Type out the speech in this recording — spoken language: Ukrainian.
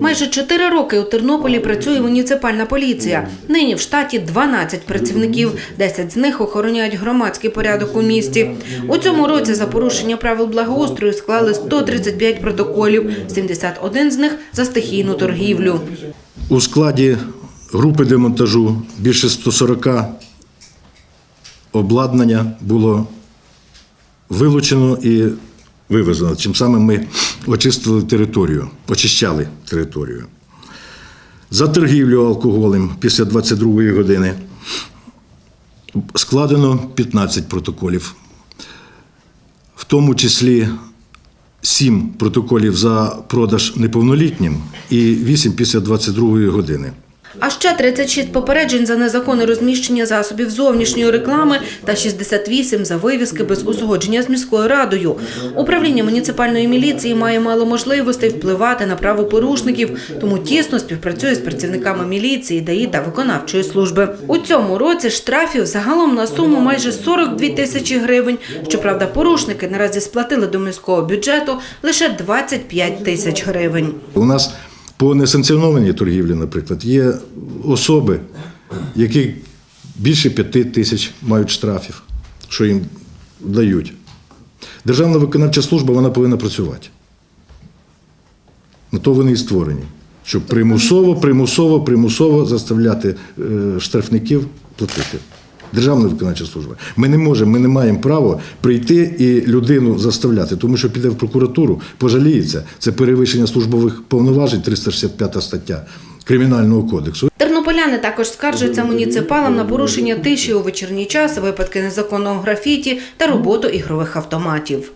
Майже чотири роки у Тернополі працює муніципальна поліція. Нині в штаті 12 працівників, 10 з них охороняють громадський порядок у місті. У цьому році за порушення правил благоустрою склали 135 протоколів, 71 з них за стихійну торгівлю. У складі групи демонтажу більше 140 обладнання було вилучено і вивезено. Чим самим ми очистили територію, очищали територію. За торгівлю алкоголем після 22-ї години складено 15 протоколів, в тому числі 7 протоколів за продаж неповнолітнім і 8 після 22-ї години. А ще 36 попереджень за незаконне розміщення засобів зовнішньої реклами та 68 за вивіски без узгодження з міською радою. Управління муніципальної міліції має мало можливостей впливати на правопорушників, тому тісно співпрацює з працівниками міліції, ДАІ та виконавчої служби. У цьому році штрафів загалом на суму майже 42 тисячі гривень. Щоправда, порушники наразі сплатили до міського бюджету лише 25 тисяч гривень. У нас по несанкціонованій торгівлі, наприклад, є особи, які більше п'яти тисяч мають штрафів, що їм дають. Державна виконавча служба вона повинна працювати. На то вони і створені. Щоб примусово, примусово, примусово заставляти е, штрафників платити. Державна виконавчої служба. Ми не можемо, ми не маємо права прийти і людину заставляти, тому що піде в прокуратуру, пожаліється. Це перевищення службових повноважень, 365 стаття Кримінального кодексу. Тернополяни також скаржаться муніципалам на порушення тиші у вечірній час, випадки незаконного графіті та роботу ігрових автоматів.